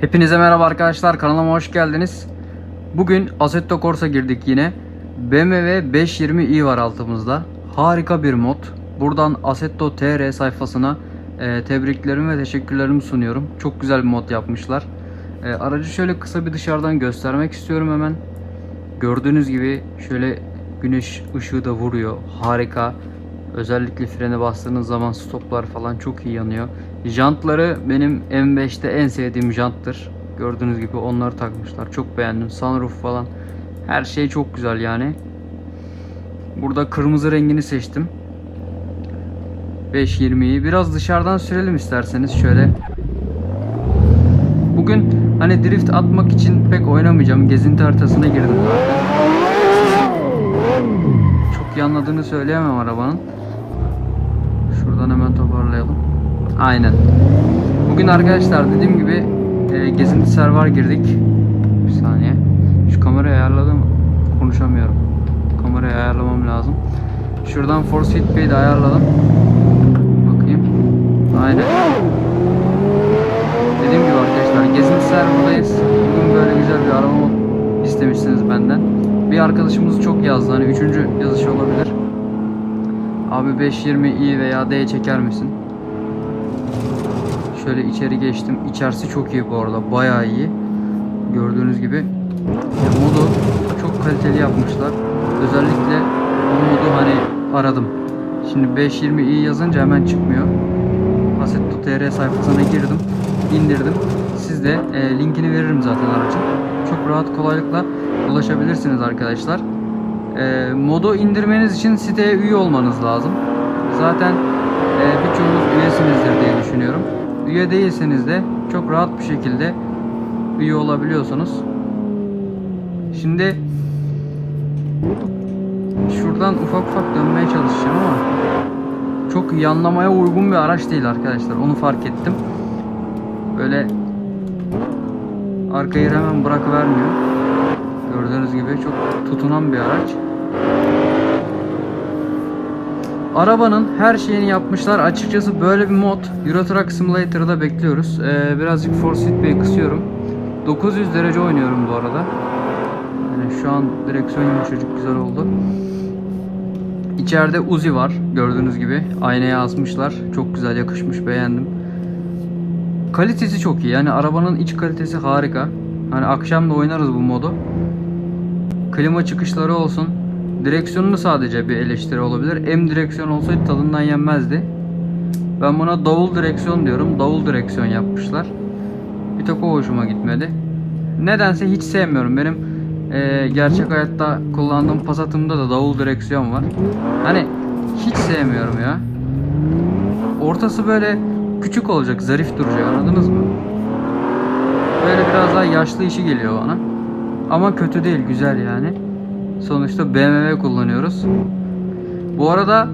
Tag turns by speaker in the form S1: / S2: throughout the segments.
S1: Hepinize merhaba arkadaşlar kanalıma hoş geldiniz. Bugün Assetto Corsa girdik yine. BMW 520i var altımızda. Harika bir mod. Buradan Assetto TR sayfasına e, tebriklerimi ve teşekkürlerimi sunuyorum. Çok güzel bir mod yapmışlar. E, aracı şöyle kısa bir dışarıdan göstermek istiyorum hemen. Gördüğünüz gibi şöyle güneş ışığı da vuruyor. Harika. Özellikle frene bastığınız zaman stoplar falan çok iyi yanıyor. Jantları benim M5'te en sevdiğim janttır. Gördüğünüz gibi onları takmışlar. Çok beğendim. Sunroof falan. Her şey çok güzel yani. Burada kırmızı rengini seçtim. 520'yi. Biraz dışarıdan sürelim isterseniz şöyle. Bugün hani drift atmak için pek oynamayacağım. Gezinti haritasına girdim. Çok iyi anladığını söyleyemem arabanın. Şuradan hemen toparlayalım. Aynen. Bugün arkadaşlar dediğim gibi e, gezinti server girdik. Bir saniye. Şu kamerayı ayarladım. Konuşamıyorum. Kamerayı ayarlamam lazım. Şuradan force feedback'i de ayarladım. Bakayım. Aynen. Dediğim gibi arkadaşlar gezinti serverdayız. Bugün böyle güzel bir araba mod istemişsiniz benden. Bir arkadaşımız çok yazdı. Hani üçüncü yazışı olabilir. Abi 520i veya D çeker misin? Şöyle içeri geçtim. İçerisi çok iyi bu arada. Bayağı iyi. Gördüğünüz gibi. Ya modu çok kaliteli yapmışlar. Özellikle bu modu hani aradım. Şimdi 520i yazınca hemen çıkmıyor. Assetto TR sayfasına girdim. indirdim. Siz de e, linkini veririm zaten aracın. Çok rahat kolaylıkla ulaşabilirsiniz arkadaşlar. E, modu indirmeniz için siteye üye olmanız lazım. Zaten e, birçoğunuz üyesinizdir diye düşünüyorum. Üye değilseniz de çok rahat bir şekilde üye olabiliyorsunuz. Şimdi şuradan ufak ufak dönmeye çalışacağım ama çok yanlamaya uygun bir araç değil arkadaşlar. Onu fark ettim. Böyle arkayı hemen bırakıvermiyor. Gördüğünüz gibi çok tutunan bir araç. Arabanın her şeyini yapmışlar. Açıkçası böyle bir mod Euro Truck Simulator'da bekliyoruz. Ee, birazcık Force Feedback'i kısıyorum. 900 derece oynuyorum bu arada. Yani şu an direksiyon yumuşacık güzel oldu. İçeride Uzi var gördüğünüz gibi. Aynaya asmışlar. Çok güzel yakışmış beğendim. Kalitesi çok iyi. Yani arabanın iç kalitesi harika. Hani akşam da oynarız bu modu. Klima çıkışları olsun. Direksiyonunu sadece bir eleştiri olabilir. M direksiyon olsaydı tadından yenmezdi. Ben buna davul direksiyon diyorum. Davul direksiyon yapmışlar. Bir tek o hoşuma gitmedi. Nedense hiç sevmiyorum. Benim eee, gerçek hayatta kullandığım Passat'ımda da davul direksiyon var. Hani hiç sevmiyorum ya. Ortası böyle küçük olacak, zarif duracak anladınız mı? Böyle biraz daha yaşlı işi geliyor bana. Ama kötü değil, güzel yani. Sonuçta BMW kullanıyoruz. Bu arada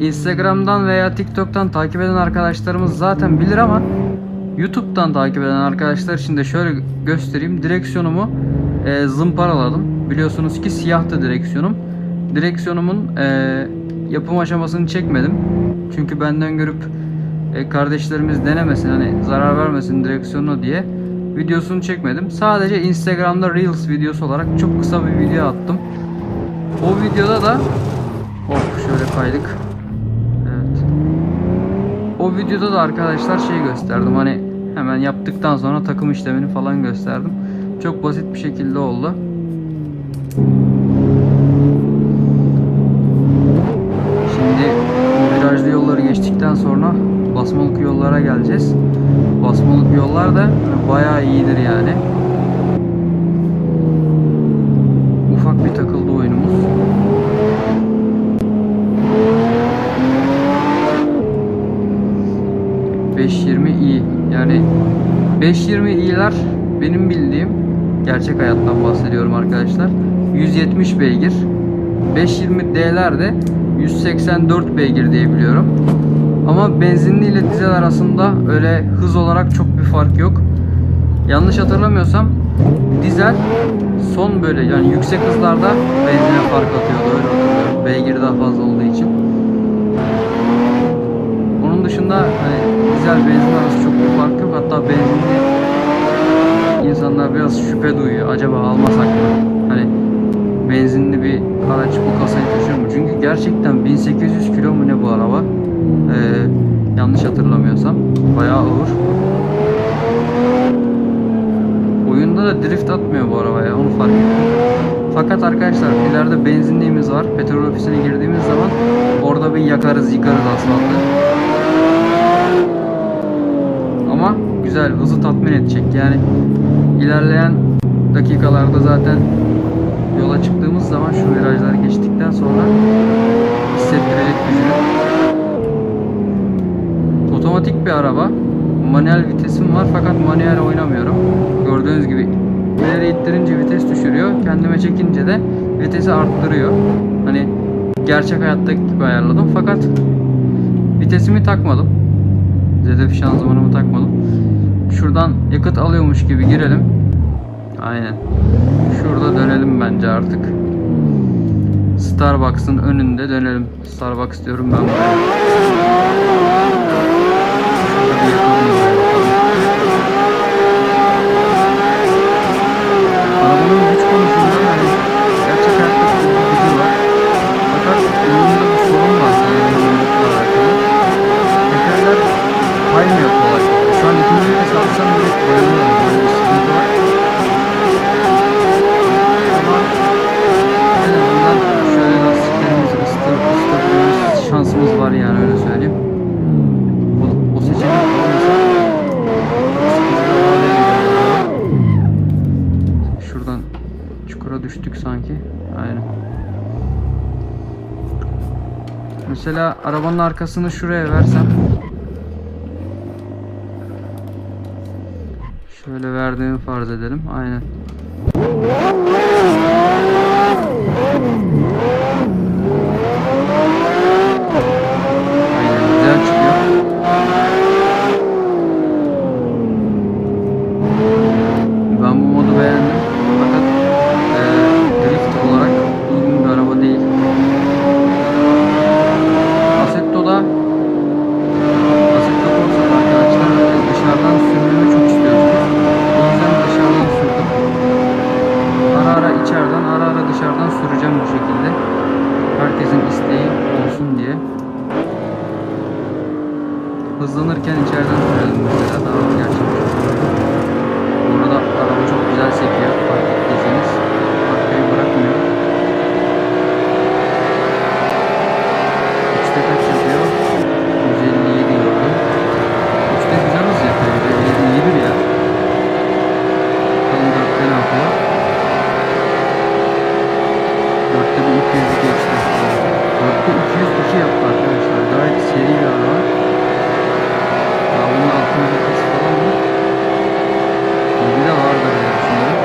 S1: Instagram'dan veya TikTok'tan takip eden arkadaşlarımız zaten bilir ama YouTube'dan takip eden arkadaşlar için de şöyle göstereyim. Direksiyonumu e, zımparaladım. Biliyorsunuz ki siyahtı direksiyonum. Direksiyonumun e, yapım aşamasını çekmedim. Çünkü benden görüp e, kardeşlerimiz denemesin hani zarar vermesin direksiyonu diye videosunu çekmedim. Sadece Instagram'da Reels videosu olarak çok kısa bir video attım. O videoda da hop şöyle kaydık. Evet. O videoda da arkadaşlar şey gösterdim hani hemen yaptıktan sonra takım işlemini falan gösterdim. Çok basit bir şekilde oldu. Şimdi virajlı yolları geçtikten sonra basmalık yollara geleceğiz. Basmalık yollar da bayağı iyidir yani. Ufak bir takıldı oyunumuz. ...520i yani 520i'ler benim bildiğim gerçek hayattan bahsediyorum arkadaşlar 170 beygir 520d'ler de 184 beygir diye biliyorum ama benzinli ile dizel arasında öyle hız olarak çok bir fark yok. Yanlış hatırlamıyorsam dizel son böyle yani yüksek hızlarda benzine fark atıyordu öyle hatırlıyorum. Beygir daha fazla olduğu için. Onun dışında hani dizel benzin arası çok bir fark yok. Hatta benzinli insanlar biraz şüphe duyuyor. Acaba almasak mı? Hani benzinli bir araç bu kasayı taşır mı? Çünkü gerçekten 1800 kilo mu ne bu araba? Ee, yanlış hatırlamıyorsam. Bayağı ağır. Oyunda da drift atmıyor bu araba ya onu fark ettim. Fakat arkadaşlar ileride benzinliğimiz var. Petrol ofisine girdiğimiz zaman orada bir yakarız yıkarız asfaltı. Ama güzel hızı tatmin edecek yani ilerleyen dakikalarda zaten yola çıktığımız zaman şu virajları geçtikten sonra hissettirecek gücünü. Otomatik bir araba. Manuel vitesim var fakat manuel oynamıyorum. Gördüğünüz gibi ileri ittirince vites düşürüyor. Kendime çekince de vitesi arttırıyor. Hani gerçek hayattaki gibi ayarladım fakat vitesimi takmadım. ZF şanzımanımı takmadım. Şuradan yakıt alıyormuş gibi girelim. Aynen. Şurada dönelim bence artık. Starbucks'ın önünde dönelim. Starbucks diyorum ben buraya. Şurada bir yakalım buraya bakalım. Arabanın güç konusunda yani gerçek hayatta çok bir gücü var. Fakat oyunda bir sorun var sanırım oyunla alakalı. Tekerler kaymıyor kolay kolay. Şu an ikinci vites alsam direkt dayanıyorum. Böyle bir sıkıntı var. Ama en azından şöyle lastiklerimizi ısıtıp ısıtabiliyoruz. Şansımız var yani öyle söyleyeyim. O, o seçenek olmasa sıkıntılı hale geliyor. Şuradan çukura düştük sanki. Aynen. Mesela arabanın arkasını şuraya versem Şöyle verdiğimi farz edelim. Aynen. Aynen güzel çıkıyor. Ben bu modu beğendim. Fakat eee, drift olarak uygun bir araba değil. Assetto'da Assetto Corsa'da arkadaşlar e, dışarıdan sürmemi çok istiyorsunuz. O yüzden dışarıdan sürdüm. Ara ara içeriden, ara ara dışarıdan süreceğim bu şekilde. Herkesin isteği olsun diye. Hızlanırken içeriden sürelim mesela daha gerçekçi olur. Bu arada araba çok güzel sekiyor fark ettiyseniz. Arkayı bırakmıyor. Üçte kaç yapıyor? 157 gördüm. Üçte güzel hız yapıyor. 157 iyidir ya. Bakalım dörtte ne yapıyor? 200'ü geçti. Dörtte 202 yaptı arkadaşlar. Gayet seri bir araba. Daha bunun altına vitesi falan mı? 7 de vardır diye düşünüyorum.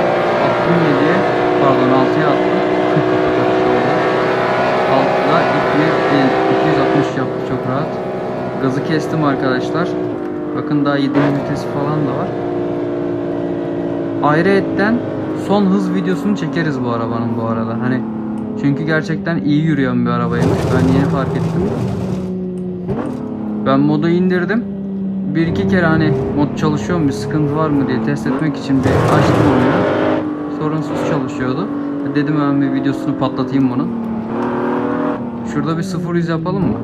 S1: Attım 7'ye. Pardon 6'ya attım. Altta 200, 260 yaptı çok rahat. Gazı kestim arkadaşlar. Bakın daha 7 vitesi falan da var. Ayrıyetten son hız videosunu çekeriz bu arabanın bu arada. Hani çünkü gerçekten iyi yürüyen bir arabaymış. Ben yeni fark ettim. Ben modu indirdim. Bir iki kere hani mod çalışıyor mu bir sıkıntı var mı diye test etmek için bir açtım oyunu. Sorunsuz çalışıyordu. Dedim hemen bir videosunu patlatayım bunun. Şurada bir 0-100 yapalım mı?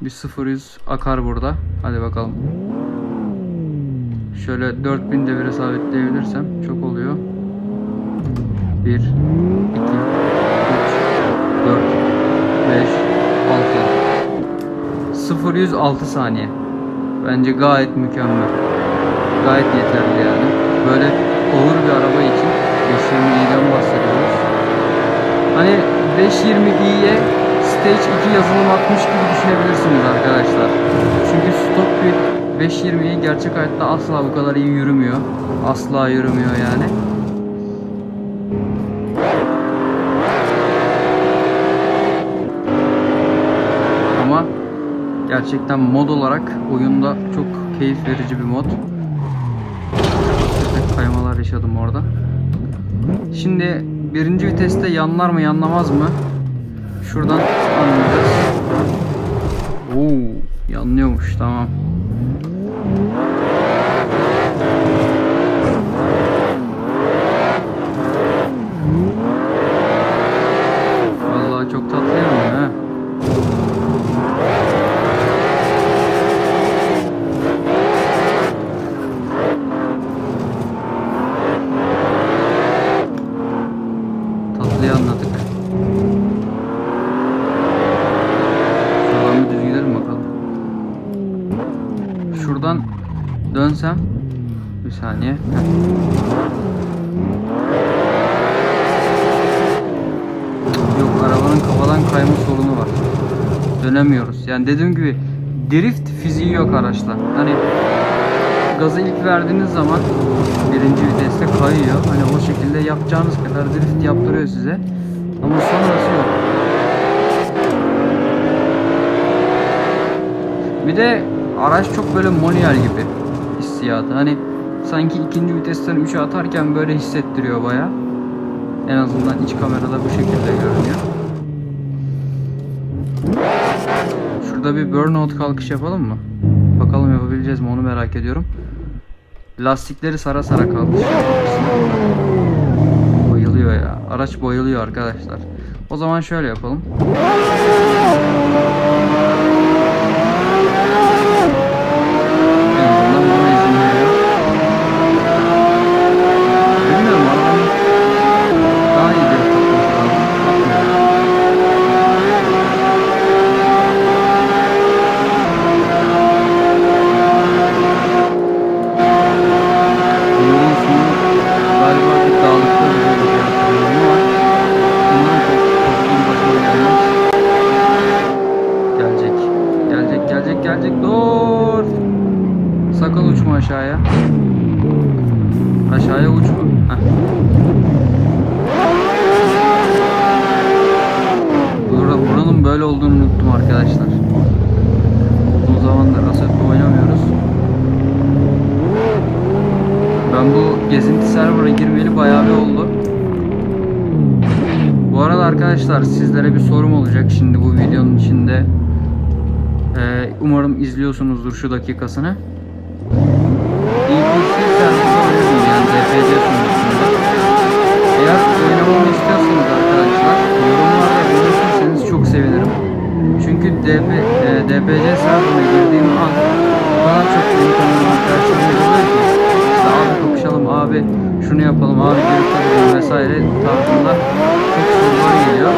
S1: Bir 0-100 akar burada. Hadi bakalım. Şöyle 4000 devire sabitleyebilirsem çok oluyor. 1 2 3 4 5 6 0 100 6 saniye. Bence gayet mükemmel. Gayet yeterli yani. Böyle ağır bir araba için 520i'den bahsediyoruz. Hani 520i'ye Stage 2 yazılım atmış gibi düşünebilirsiniz arkadaşlar. Çünkü stok bir 520i gerçek hayatta asla bu kadar iyi yürümüyor. Asla yürümüyor yani. Ama gerçekten mod olarak oyunda çok keyif verici bir mod. Kaymalar yaşadım orada. Şimdi birinci viteste yanlar mı yanlamaz mı? Şuradan anlayacağız. Oo, yanlıyormuş tamam. diye anladık. Şuradan bir düz gidelim bakalım. Şuradan dönsem bir saniye. Yok arabanın kafadan kayma sorunu var. Dönemiyoruz. Yani dediğim gibi drift fiziği yok araçta. Hani gazı ilk verdiğiniz zaman birinci viteste kayıyor. Hani o şekilde yapacağınız kadar drift yaptırıyor size. Ama sonrası yok. Bir de araç çok böyle manuel gibi hissiyatı. Hani sanki ikinci vitesten 3'e atarken böyle hissettiriyor baya. En azından iç kamerada bu şekilde görünüyor. Şurada bir burnout kalkış yapalım mı? Bakalım yapabileceğiz mi onu merak ediyorum. Lastikleri sara sara kalkış. Bayılıyor ya. Araç bayılıyor arkadaşlar. O zaman şöyle yapalım. En azından buna izin veriyor. Bilmiyorum arabanın daha iyi bir tutması lazım. Atmıyor. Yolun sonu galiba bir dağlıkta bir yol diye hatırlıyorum ama umarım çok korktuğum başıma gelmez. Gelecek. Gelecek, gelecek, gelecek. Dur. Sakın uçma aşağıya. Aşağıya uçma. Heh. Bura, buranın böyle olduğunu unuttum arkadaşlar. Uzun zamandır Assetto oynamıyoruz. Ben bu gezinti server'a girmeli bayağı bir oldu. Bu arada arkadaşlar sizlere bir sorum olacak şimdi bu videonun içinde. Ee, umarım izliyorsunuzdur şu dakikasını. Oynuyorum yani DPC sunucusunda. Oynamamı istiyorsanız arkadaşlar yorumlarda belirtirseniz çok sevinirim. Çünkü DP, e, girdiğim an kadar çok benim tanıdığım arkadaşlarım ki işte abi kapışalım abi şunu yapalım abi takılalım vesaire tarzında çok sorular geliyor.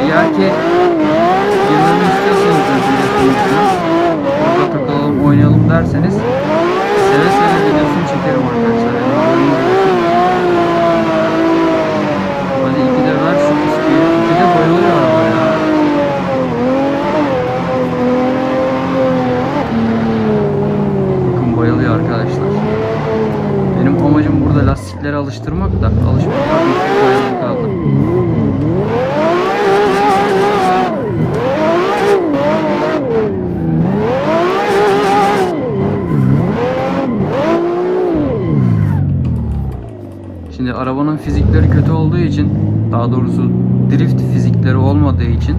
S1: Eğer ki girmemi istiyorsanız sunucusuna orada takılalım oynayalım derseniz seve seve videosunu çekerim arkadaşlar. Yani haberiniz olsun. Hadi iki de ver şu fıskiyi. İki de bayılıyor araba ya. Bakın bayılıyor arkadaşlar. Benim amacım burada lastikleri alıştırmak da bayıldı kaldı. Şimdi arabanın fizikleri kötü olduğu için daha doğrusu drift fizikleri olmadığı için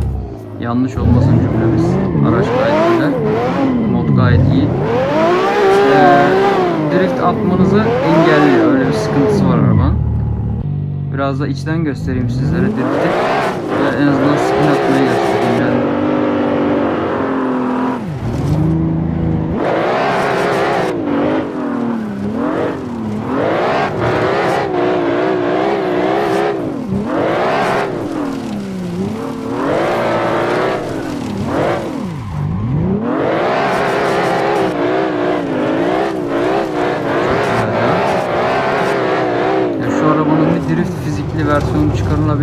S1: yanlış olmasın cümlemiz. Araç gayet güzel. Mod gayet iyi. Ee, drift atmanızı engelliyor. Öyle bir sıkıntısı var arabanın. Biraz da içten göstereyim sizlere. Ve en azından spin atmayı göstereyim yani. Ya şu arabanın bir drift fizikli versiyonu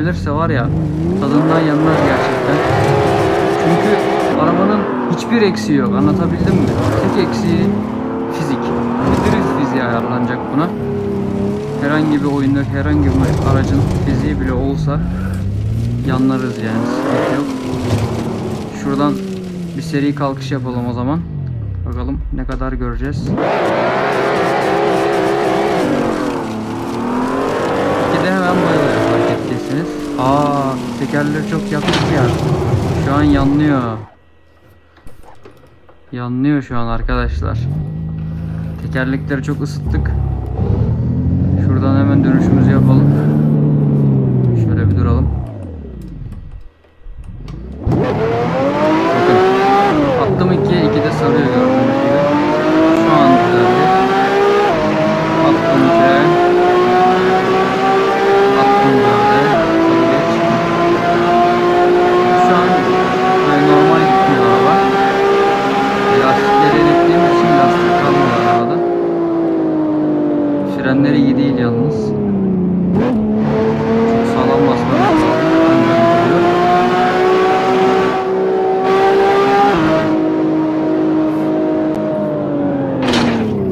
S1: çıkarılabilirse var ya tadından yenmez gerçekten. Çünkü arabanın hiçbir eksiği yok anlatabildim mi? Tek eksiği fizik. Bir drift fiziği ayarlanacak buna. Herhangi bir oyunda herhangi bir aracın fiziği bile olsa yanlarız yani sıkıntı yok. Şuradan bir seri kalkış yapalım o zaman. Bakalım ne kadar göreceğiz. Bir de hemen bayılıyor ettiyseniz. Aa, tekerleri çok yaktık ya. Şu an yanlıyor. Yanlıyor şu an arkadaşlar. Tekerlekleri çok ısıttık. Şuradan hemen dönüşümüzü yapalım. Şöyle bir duralım. Bakın. Attım 2'ye 2'de sarıyor gördüğünüz gibi. Şu an düzeldi. Attım 3'e. Frenleri iyi değil yalnız. Çok sağlam basmamak lazım. Ancak gidiyor.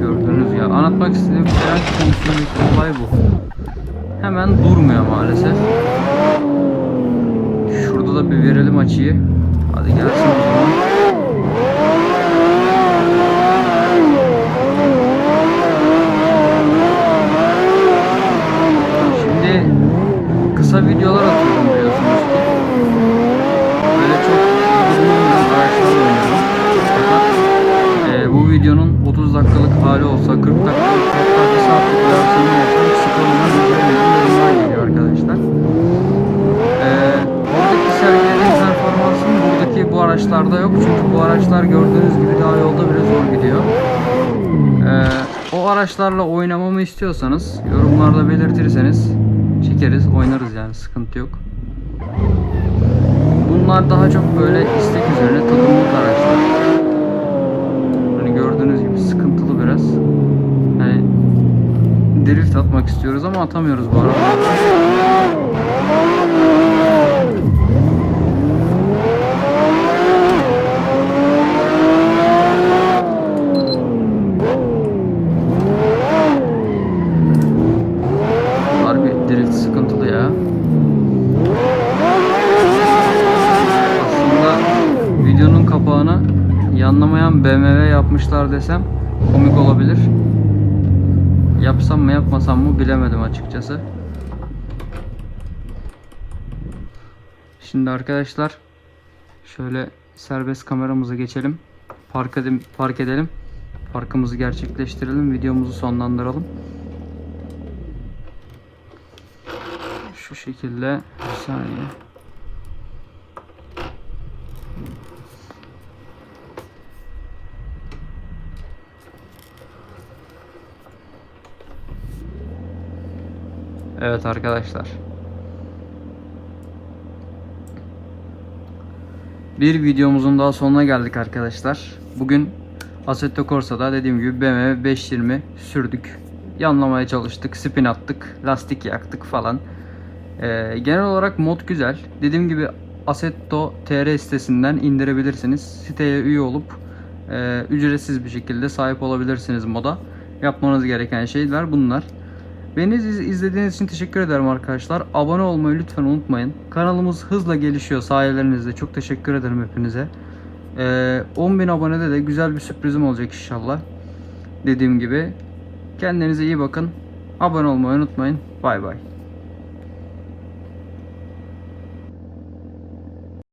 S1: Gördünüz ya. Anlatmak istediğim fren konusundaki olay bu. Hemen durmuyor maalesef. Şurada da bir verelim açıyı. Hadi gelsin o zaman. Şimdi kısa videolar atıyorum biliyorsunuz ki. Böyle çok bilmiyorum araçlarla oynuyorum. Fakat e, bu videonun 30 dakikalık hali olsa 40 dakikalık hatta bir saatlik versiyonu olsa sıkılmaz üzerine yorumlar geliyor arkadaşlar. E, oradaki sergilediğim performansım buradaki bu araçlarda yok. Çünkü bu araçlar gördüğünüz gibi daha yolda bile zor gidiyor. Ee, o araçlarla oynamamı istiyorsanız yorumlarda belirtirseniz çekeriz, oynarız yani sıkıntı yok. Bunlar daha çok böyle istek üzerine tadımlık araçlar. Hani gördüğünüz gibi sıkıntılı biraz. Hani drift atmak istiyoruz ama atamıyoruz bu arabalarda. Harbi drift sıkıntılı ya. Aslında videonun kapağını yanlamayan BMW yapmışlar desem komik olabilir. Yapsam mı yapmasam mı bilemedim açıkçası. Şimdi arkadaşlar şöyle serbest kameramıza geçelim. Park edelim, park edelim. Parkımızı gerçekleştirelim. Videomuzu sonlandıralım. Şu şekilde bir saniye. Evet arkadaşlar. Bir videomuzun daha sonuna geldik arkadaşlar. Bugün Assetto Corsa'da dediğim gibi BMW 520 sürdük. Yanlamaya çalıştık, spin attık, lastik yaktık falan. Ee, genel olarak mod güzel. Dediğim gibi Assetto TR sitesinden indirebilirsiniz. Siteye üye olup e, ücretsiz bir şekilde sahip olabilirsiniz moda. Yapmanız gereken şeyler bunlar. Beni iz- izlediğiniz için teşekkür ederim arkadaşlar. Abone olmayı lütfen unutmayın. Kanalımız hızla gelişiyor sayenizde. Çok teşekkür ederim hepinize. Ee, 10.000 abonede de güzel bir sürprizim olacak inşallah. Dediğim gibi. Kendinize iyi bakın. Abone olmayı unutmayın. Bay bay.